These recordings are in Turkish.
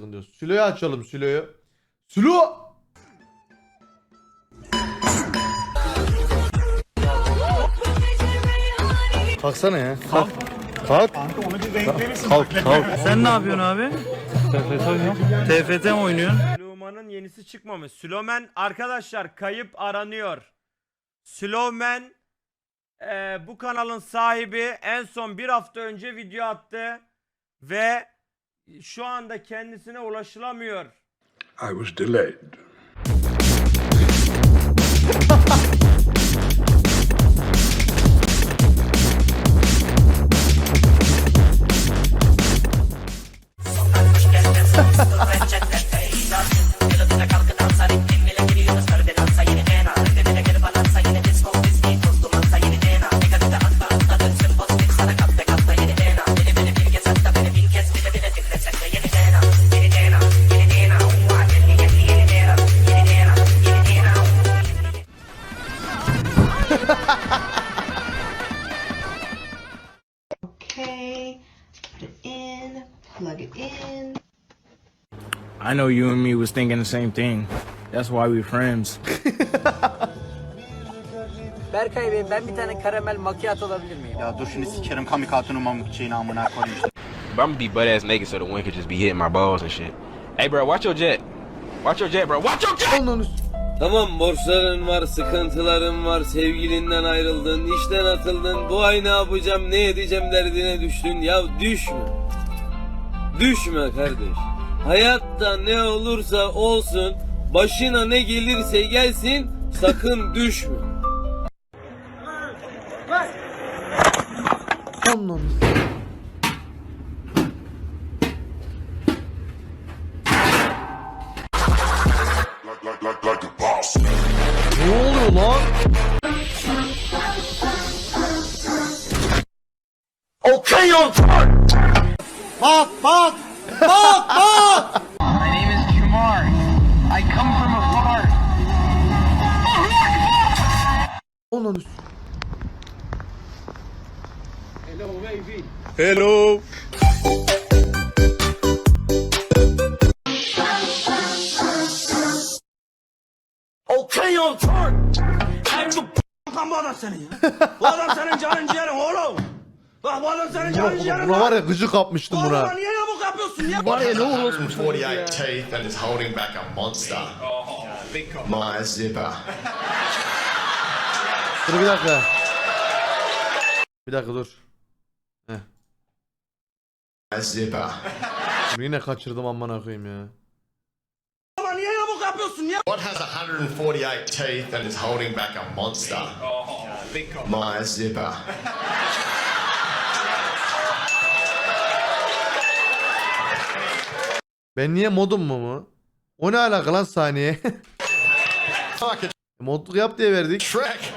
sıkıntı yok. Sülo'yu açalım Sülo'yu. Sülo! Kalksana ya. Kalk. Kalk. Kalk. Kalk. Sen ne yapıyorsun abi? TFT mi oynuyorsun? Süleyman'ın yenisi çıkmamış. Sülomen arkadaşlar kayıp aranıyor. Sülomen eee, bu kanalın sahibi en son bir hafta önce video attı ve şu anda kendisine ulaşılamıyor. I was delayed. plug it in. I know you and me was thinking the same thing. That's why we friends. Berkay Bey ben bir tane karamel macchiato alabilir miyim? Ya dur şimdi sikerim kamikatunun mamuk şeyini amına koyayım işte. But I'm gonna be butt ass naked so the wind could just be hitting my balls and shit. Hey, bro, watch your jet. Watch your jet, bro. Watch your jet. Tamam borçların var, sıkıntıların var, sevgilinden ayrıldın, işten atıldın, bu ay ne yapacağım, ne edeceğim derdine düştün. Ya düşme. Düşme kardeş. Hayatta ne olursa olsun, başına ne gelirse gelsin, sakın düşme. Onun üst- Ne oluyor lan? My name is Jamar. I come from afar. Onun üst- Hello. Okay on turn. P***kan bu adam senin ya. Bu adam senin canın ciğerin oğlum. Bak bu adam senin canın ciğerin. Buna var ya gıcık kapmıştım Bu buna. adama niye yamuk yapıyorsun ya? Var ya ne olursun. 48 teeth and is holding back a monster. My zipper. Dur bir dakika. Bir dakika dur. Heh. My zipper. Dur Yine kaçırdım amına koyayım ya. Adama niye yamuk yapıyorsun ya? What has 148 teeth and is holding back a monster? My zipper. Ben niye modum mu mu? O ne alaka lan saniye? Modluk yap diye verdik. Shrek.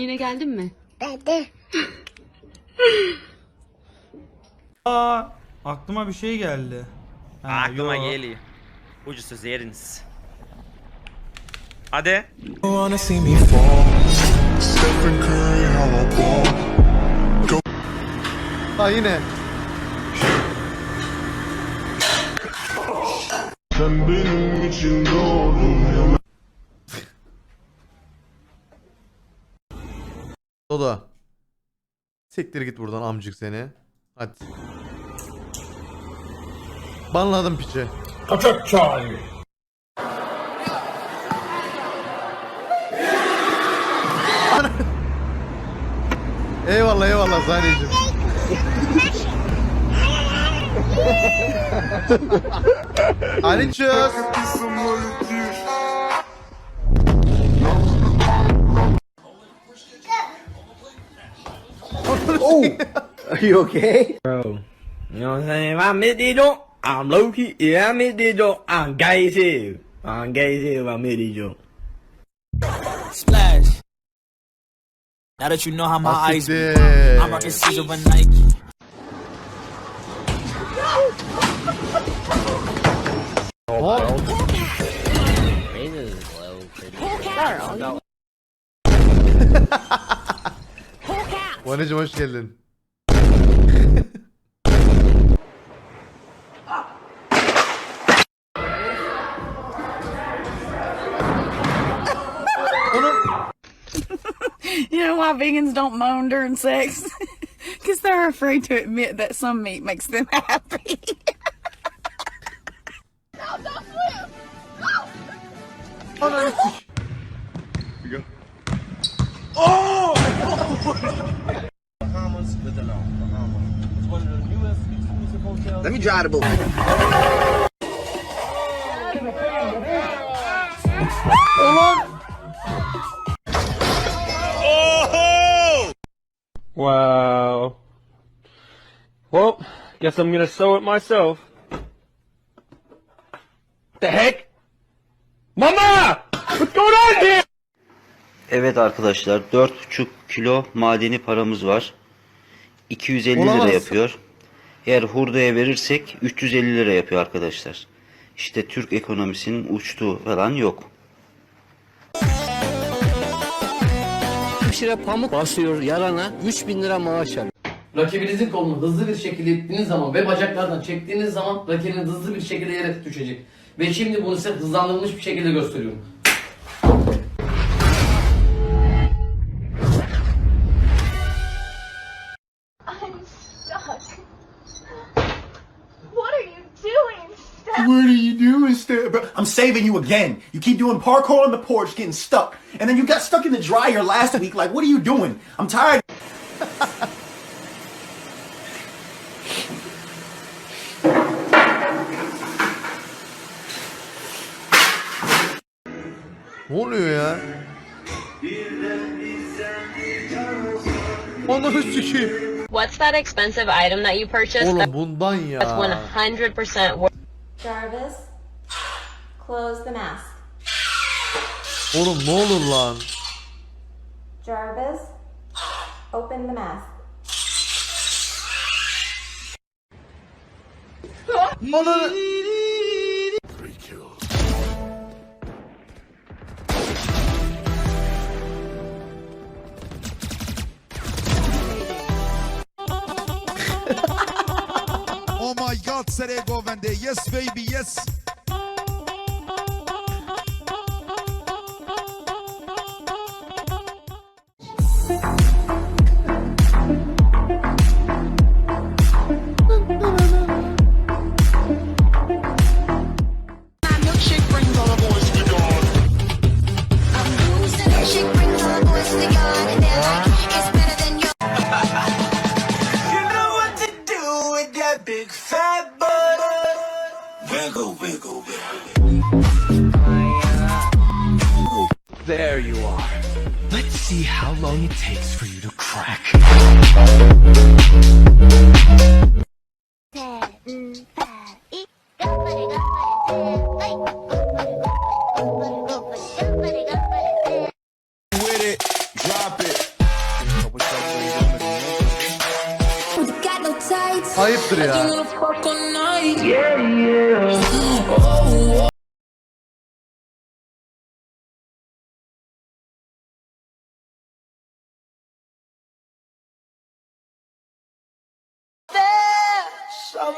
Yine geldin mi? Aa, aklıma bir şey geldi. Ha, Aklıma yo. geliyor. Ucu söz yeriniz. Hadi. Ha yine. Dodo. Siktir git buradan amcık seni. Hadi. Banladım piçi. Ana- eyvallah eyvallah Zaniyeciğim. Hadi çöz. Are you okay? Bro, you know what I'm saying? If I miss this joke, I'm low key. If I miss this joke, I'm gay as hell. I'm gay as hell if I miss this joke. Splash. Now that you know how my eyes be, I'm rocking Caesar and Nike. Oh, Raises is low, pretty. Girl. Vanacım you know why vegans don't moan during sex? Because they're afraid to admit that some meat makes them happy. Don't swim! Oh, no. Here we go. Oh! Bahamas with the. Bahamas. It's one of the newest exclusive hotels. Let me drive the boat. Oh! Wow. Well, guess I'm gonna sew it myself. The heck? Mama! What's going on here? Evet arkadaşlar 4,5 kilo madeni paramız var. 250 Olamaz. lira yapıyor. Eğer hurdaya verirsek 350 lira yapıyor arkadaşlar. İşte Türk ekonomisinin uçtuğu falan yok. Hemşire pamuk basıyor yarana 3000 lira maaş alıyor. Rakibinizin kolunu hızlı bir şekilde ittiğiniz zaman ve bacaklardan çektiğiniz zaman rakibiniz hızlı bir şekilde yere düşecek. Ve şimdi bunu size hızlandırılmış bir şekilde gösteriyorum. I'm stuck. What are you doing? Steph? What are you doing, Steph? Bro, I'm saving you again. You keep doing parkour on the porch, getting stuck. And then you got stuck in the dryer last week. Like, what are you doing? I'm tired. Ne oluyor ya? Ananı sikeyim. What's that expensive item that you purchased Oğlum bundan ya. 100% worth? Jarvis, close the mask. Oğlum ne olur lan. Jarvis, open the mask. Ananı... Lord said. Yes, baby, yes. There you are. Let's see how long it takes for you to crack.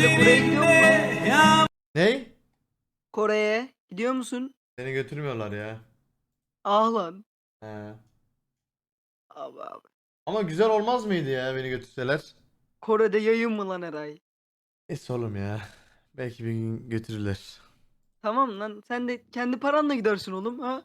Gözlerinde yağmur Ney? Kore'ye gidiyor musun? Seni götürmüyorlar ya. Ah lan. He. Abi abi. Ama güzel olmaz mıydı ya beni götürseler? Kore'de yayın mı lan Eray? Neyse oğlum ya. Belki bir gün götürürler. Tamam lan sen de kendi paranla gidersin oğlum ha?